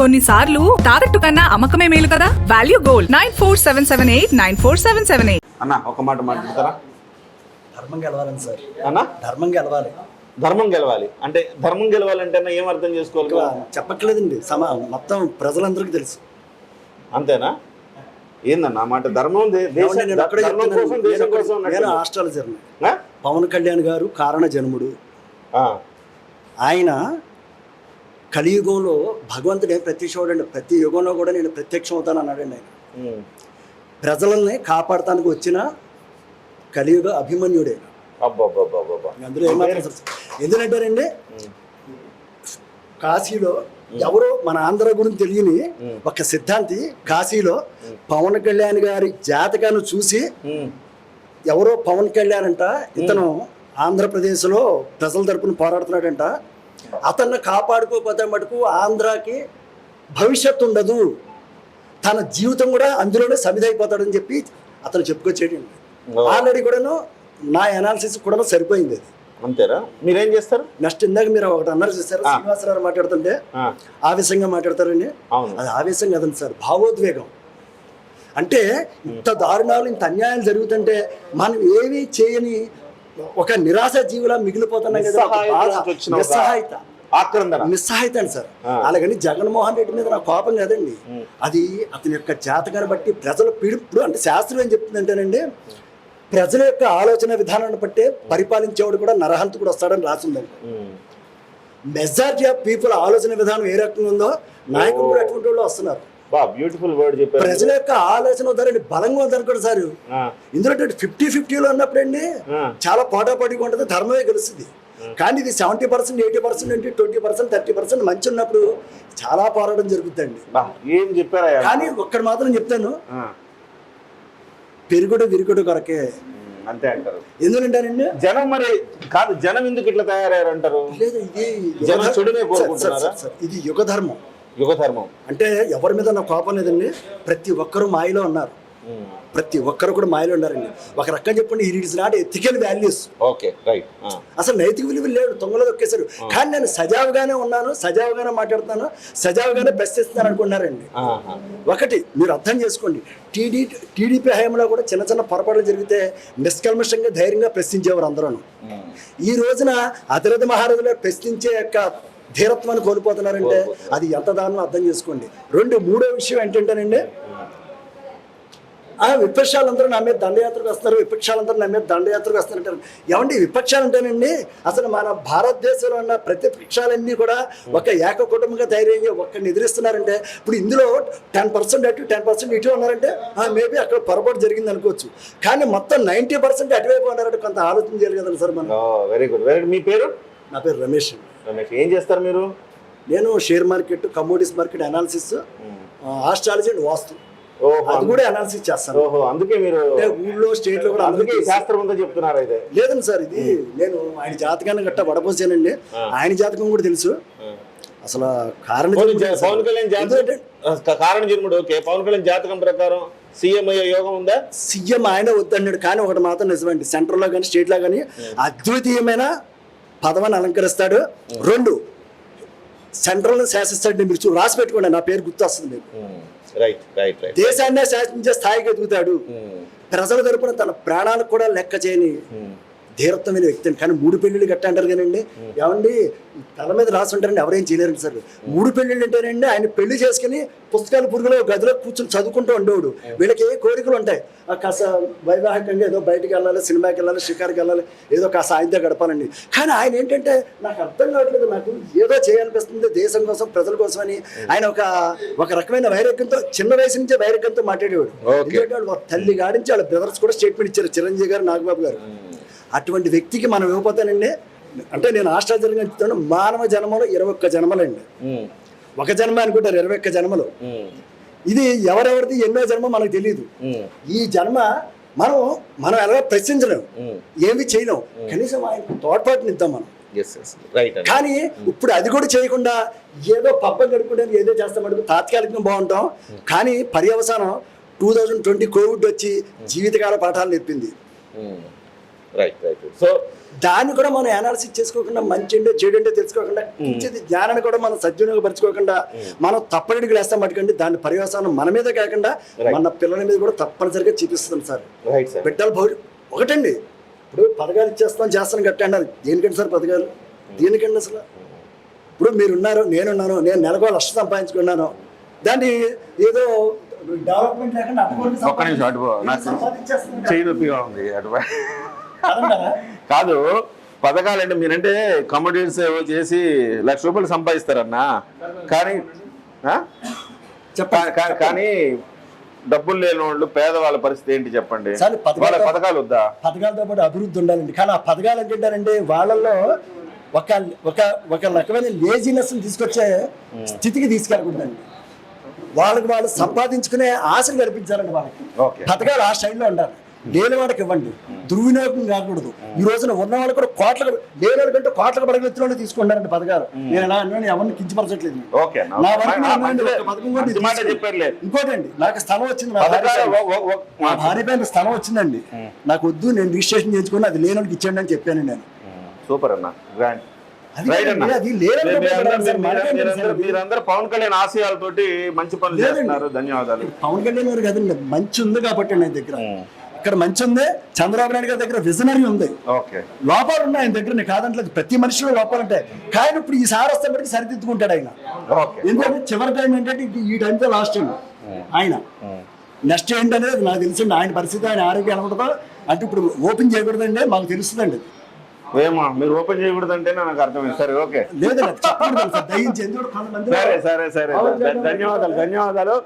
కొన్నిసార్లు తాకట్టు కన్నా అమ్మకమే మేలు కదా? Value gold nine four seven seven eight nine four seven seven eight అన్న ఒక మాట మాట్లాడతారా? ధర్మం గెలవాలని సార్. అన్న? ధర్మం గెలవాలి. ధర్మం గెలవాలి. అంటే ధర్మం గెలవాలంటే అన్న ఏం అర్థం చేసుకోవాలి చెప్పట్లేదండి. సమా మొత్తం ప్రజలందరికీ తెలుసు. అంతేనా? ఏందన్న మాట? ధర్మం. ఆస్ట్రాలజర్ని ఆ? పవన్ కళ్యాణ్ గారు కారణ జన్ముడు. ఆ, ఆయన కలియుగంలో భగవంతుడే ప్రత్యక్షం ప్రతి యుగంలో కూడా నేను ప్రత్యక్షం అవుతాను అన్నాడండి ఆయన. ప్రజలని కాపాడటానికి వచ్చిన కలియుగ అభిమన్యుడే. అందులో ఏమాత్రం ఎందుకంటారండి? కాశీలో ఎవరో మన ఆంధ్ర గురించి తెలియని ఒక సిద్ధాంతి కాశీలో పవన్ కళ్యాణ్ గారి జాతకాన్ని చూసి. ఎవరో పవన్ కళ్యాణ్ అంట ఇతను ఆంధ్రప్రదేశ్లో ప్రజల తరపున పోరాడుతున్నాడంట. అతన్ని కాపాడుకోకపోతే మటుకు ఆంధ్రాకి భవిష్యత్తు ఉండదు. తన జీవితం కూడా అందులోనే సమిదైపోతాడని చెప్పి అతను చెప్పుకొచ్చేయండి ఓ. ఆల్రెడీ కూడాను నా అనాలిసిస్ కూడా సరిపోయింది. అది అంతేరా మీరేం చేస్తారు? నెక్స్ట్ ఇందాక మీరు ఒకటి అన్నారు చూసారు. శ్రీనివాసరావు మాట్లాడుతుంటే ఆవేశంగా మాట్లాడతారండి అవును. అది ఆవేశం కదండి సార్ భావోద్వేగం. అంటే ఇంత దారుణాలు ఇంత అన్యాయాలు జరుగుతుంటే మనం ఏమీ చేయని ఒక నిరాశ జీవులా మిగిలిపోతున్నాం కదా ఒక నిస్సహాయత నిస్సహాయత. ఆక్రందన. నిస్సహాయత అండి సార్. అలాగని జగన్మోహన్ రెడ్డి మీద నా కోపం కాదండి. అది అతని యొక్క జాతకాన్ని బట్టి ప్రజల పీడిప్పుడు అంటే శాస్త్రం ఏం చెప్తుందంటేనండి ప్రజల యొక్క ఆలోచన విధానాన్ని బట్టే పరిపాలించేవాడు కూడా నరహంతకుడు వస్తాడని రాసిందండి. మెజారిటీ ఆఫ్ పీపుల్ ఆలోచన విధానం ఏ రకంగా ఉందో నాయకులు కూడా అటువంటి వాళ్ళు వస్తున్నారు. బా బ్యూటిఫుల్ వర్డ్ చెప్పారు. ప్రజల యొక్క ఆలోచన ధరని బలంగా ఉందనుకోండి సార్. ఇందులో ఫిఫ్టీ ఫిఫ్టీలో ఉన్నప్పుడండి. చాలా పోటాపోటీగా ఉంటుంది ధర్మమే గెలుస్తుంది. కానీ ఇది సెవెంటీ పర్సెంట్ ఎయిటీ పర్సెంట్ అంటే ట్వంటీ పర్సెంట్ థర్టీ పర్సెంట్ మంచి ఉన్నప్పుడు చాలా పోరాటం జరుగుతుందండి. బా ఏం చెప్పారా కానీ ఒక్కటి మాత్రం చెప్తాను. పెరుగుడు విరుగుడు కొరకే. అంతే అంటారు. ఎందుకంటానండి జనం మరి కాదు జనం ఎందుకు ఇట్లా తయారయ్యారు అంటారు లేదు ఇది జనం యుగ- చెడునే సార్, సార్, కోరుకుంటున్నారా? సార్, సార్, ఇది యుగ ధర్మం యుగ ధర్మం అంటే ఎవరి మీద నా కోపం లేదండి ప్రతి ఒక్కరూ మాయలో ఉన్నారు. ప్రతి ఒక్కరు కూడా మాయలో ఉన్నారండి. ఒక రకం చెప్పండి it is not ethical values okay right. అసలు నైతిక విలువలు లేడు తొంగలో దొక్కేశారు కానీ నేను సజావుగానే ఉన్నాను సజావుగానే మాట్లాడుతున్నాను సజావుగానే ప్రశ్నిస్తున్నాను అనుకున్నారండి. ఒకటి మీరు అర్థం చేసుకోండి. టీడీ టీడీపీ హయాంలో కూడా చిన్న చిన్న పొరపాట్లు జరిగితే నిష్కల్మషంగా ధైర్యంగా ప్రశ్నించేవారు అందరూ ఈ రోజున అతిరథ మహారాజులో ప్రశ్నించే యొక్క ధీరత్వాన్ని కోల్పోతున్నారంటే అది ఎంత దారుణం అర్థం చేసుకోండి. రెండు మూడో విషయం ఏంటంటేనండి ఆ విపక్షాలందరూ నా మీద దండయాత్రకు వస్తారు విపక్షాలందరూ నా మీద దండయాత్రకు వస్తారంటారు ఏమండి విపక్షాలు అంటేనండి అసలు మన భారతదేశంలో ఉన్న ప్రతిపక్షాలన్నీ కూడా ఒక ఏక కుటుంబంగా ధైర్యంగా ఒక్కడిని ఎదిరిస్తున్నారంటే ఇప్పుడు ఇందులో టెన్ పర్సెంట్ అటు టెన్ పర్సెంట్ ఇటు ఉన్నారంటే మేబీ అక్కడ పొరపాటు జరిగింది అనుకోవచ్చు. కానీ మొత్తం నైంటీ పర్సెంట్ అటువైపు ఉన్నారంటే కొంత ఆలోచన చేయాలి కదండి సార్ మనం. వెరీ గుడ్ వెరీ మీ పేరు? నా పేరు రమేష్. రమేష్ ఏం చేస్తారు మీరు? నేను share market commodities market analysis astrology and vastu. అది కూడా అనాలిసిస్ చేస్తాను. ఓహో అందుకే మీరు ఊళ్ళో స్టేట్లో కూడా అందుకే శాస్త్రం ఉందో చెప్తున్నారు అయితే. లేదండి సార్ ఇది నేను ఆయన జాతకాన్ని గట్ట వడపోసానండి. ఆయన జాతకం కూడా తెలుసు. అసలు కారణం పవన్ కళ్యాణ్ జాతకం కారణ జన్ముడు ఓకే. పవన్ కళ్యాణ్ జాతకం ప్రకారం సీఎం అయ్యే యోగం ఉందా? సీఎం ఆయన వద్దన్నాడు కానీ ఒకటి మాత్రం నిజమండి. సెంట్రల్లో కానీ స్టేట్లో కానీ అద్వితీయమైన పదవిని అలంకరిస్తాడు. రెండు సెంట్రల్ శాసిస్తాడు మీరు చూ- రాసి పెట్టుకోండి నా పేరు గుర్తు వస్తుంది మీకు రైట్ రైట్ రైట్ దేశాన్నే శాసించే స్థాయికి ఎదుగుతాడు. ప్రజల తరపున తన ప్రాణాలకు కూడా లెక్క చేయని ధీరత్వమైన వ్యక్తి అండి. కానీ మూడు పెళ్ళిళ్ళు గట్ట అంటారు కానండి ఏమండి? తల మీద రాసి ఉంటారండి. ఎవరేం చేయలేరండి సార్. మూడు పెళ్ళిళ్ళు అంటేనండి ఆయన పెళ్ళి చేసుకుని పుస్తకాలు పురుగులో గదిలో కూర్చొని చదువుకుంటూ ఉండేవాడు. వీళ్ళకి ఏ కోరికలు ఉంటాయి? ఆ కాస్త వైవాహికంగా ఏదో బయటికి వెళ్ళాలి సినిమాకి వెళ్ళాలి షికార్కి వెళ్ళాలి ఏదో కాస్త ఆయనతో గడపాలండి. కానీ ఆయన ఏంటంటే నాకు అర్థం కావట్లేదు. నాకు ఏదో చేయాలనిపిస్తుంది దేశం కోసం ప్రజల కోసం అని. ఆయన ఒక ఒక రకమైన వైరాగ్యంతో చిన్న వయసు నుంచే వైరాగ్యంతో మాట్లాడేవాడు. ఎందుకంటే వాళ్ళ తల్లి గాడించి వాళ్ళ బ్రదర్స్ కూడా స్టేట్మెంట్ ఇచ్చారు. చిరంజీవి గారు నాగబాబు గారు. అటువంటి వ్యక్తికి మనం ఇవ్వకపోతానండి అంటే నేను ఆస్ట్రాలజీగా చెప్తాను మానవ జన్మలో ఇరవై ఒక్క జన్మలండి. ఒక జన్మ అనుకుంటారు ఇరవై ఒక్క జన్మలు. ఇది ఎవరెవరిది ఎన్నో జన్మ మనకు తెలియదు ఈ జన్మ మనం మనం ఎలా ప్రశ్నించలేం. ఏమి చేయలేం. కనీసం ఆయన మనం. ఎస్ రైట్ అండి. కానీ ఇప్పుడు అది కూడా చేయకుండా ఏదో పబ్బం గడుపుకుంటే ఏదో చేస్తాం తాత్కాలికంగా బాగుంటాం. కానీ పర్యవసానం టూ థౌజండ్ ట్వంటీ కోవిడ్ వచ్చి జీవితకాల పాఠాలు నేర్పింది. రైట్ రైట్ సో దాన్ని కూడా మనం అనాలిసిస్ చేసుకోకుండా మంచి ఏంటో చెడు ఏంటో తెలుసుకోకుండా కించిత్ జ్ఞానాన్ని కూడా మనం సద్వినియోగపరచుకోకుండా మనం తప్పనిడికి వేస్తాం మటుకండి దాని పర్యవసానం మన మీదే కాకుండా. మన పిల్లల మీద కూడా తప్పనిసరిగా చూపిస్తుంది సార్. రైట్ సార్ బిడ్డలు భవి ఒకటండి. ఇప్పుడు పథకాలు ఇచ్చేస్తాం చేస్తాను కట్టండి అది దేనికండి సార్ పథకాలు? దేనికండి అసలు? ఇప్పుడు మీరున్నారు నేనున్నాను నేను నెలకు లక్ష సంపాదించుకున్నాను. దాన్ని ఏదో డెవలప్మెంట్ లేకుండా అప్పుకొని ఒక్క నిమిషం అటు పో. నాకు సంపాదించేస్తున్నాను. చెయ్యి నొప్పిగా ఉంది అటు? కాదు పథకాలు అంటే మీరంటే కమోడిటీస్ చేసి లక్ష రూపాయలు సంపాదిస్తారన్నా. కానీ? చెప్పండి. కానీ డబ్బులు లేని వాళ్ళు పేదవాళ్ళ పరిస్థితి ఏంటి చెప్పండి? పథకాలు- వాళ్ళ పథకాలు వద్దా? పథకాలతో పాటు అభివృద్ధి ఉండాలండి. కానీ ఆ పథకాలు ఏంటంటారంటే వాళ్ళల్లో ఒక ఒక ఒక రకమైన లేజినెస్ తీసుకొచ్చే స్థితికి తీసుకెళ్ళకూడదండి. వాళ్ళకి వాళ్ళు సంపాదించుకునే ఆశలు కల్పించాలండి వాళ్ళకి. పథకాలు ఆ స్టైల్లో ఉండాలి. లేని వాడికి ఇవ్వండి. దుర్వినియోగం కాకూడదు. ఈ రోజున ఉన్న వాళ్ళు కూడా కోట్లకు లేని కంటే కోట్లకు పడగెత్తులోనే తీసుకుంటారండి పథకాలు. నేను ఎలా అన్నాను ఎవరిని కించపరచట్లేదు. నా వరకు. చెప్పారులే. ఇంకోటండి నాకు స్థలం వచ్చింది నా భార్య పైన స్థలం వచ్చిందండి. నాకు వద్దు నేను రిజిస్ట్రేషన్ చేసుకుని అది లేని వాళ్ళకి ఇచ్చేయండి అని చెప్పాను నేను. సూపర్ అన్న. గ్రాండ్ మీరందరూ- పవన్ కళ్యాణ్ ఆశయాలతోటి మంచి పనులు. చేస్తున్నారు. ధన్యవాదాలు. పవన్ కళ్యాణ్ గారు కదండి మంచి ఉంది కాబట్టి ఆయన దగ్గర. ఇక్కడ మంచి ఉంది. చంద్రబాబు నాయుడు గారి దగ్గర విజనరీ ఉంది. ఓకే. లోపాలు ఉన్నాయి ఆయన దగ్గర. కాదంటలేదు ప్రతి మనిషిలో లోపాలు ఉంటాయి. కానీ ఇప్పుడు ఈ సార్ వస్తే బట్టి సరిదిద్దుకుంటాడు ఆయన. ఓకే. ఎందుకంటే చివరి టైం ఏంటంటే ఈ టైంతో లాస్ట్ టైం ఆయన. నెక్స్ట్ ఏంటనేది నాకు తెలిసింది. ఆయన పరిస్థితి ఆయన ఆరోగ్యం ఎలా ఉంటుందో. అంటే ఇప్పుడు ఓపెన్ చేయకూడదండి మాకు తెలుస్తుందండి. ఏమా? మీరు ఓపెన్ చేయకూడదు అంటే నాకు అర్థమైంది. సరే ఓకే. కొంతమంది సరే సరే సరే. ధన్యవాదాలు ధన్యవాదాలు.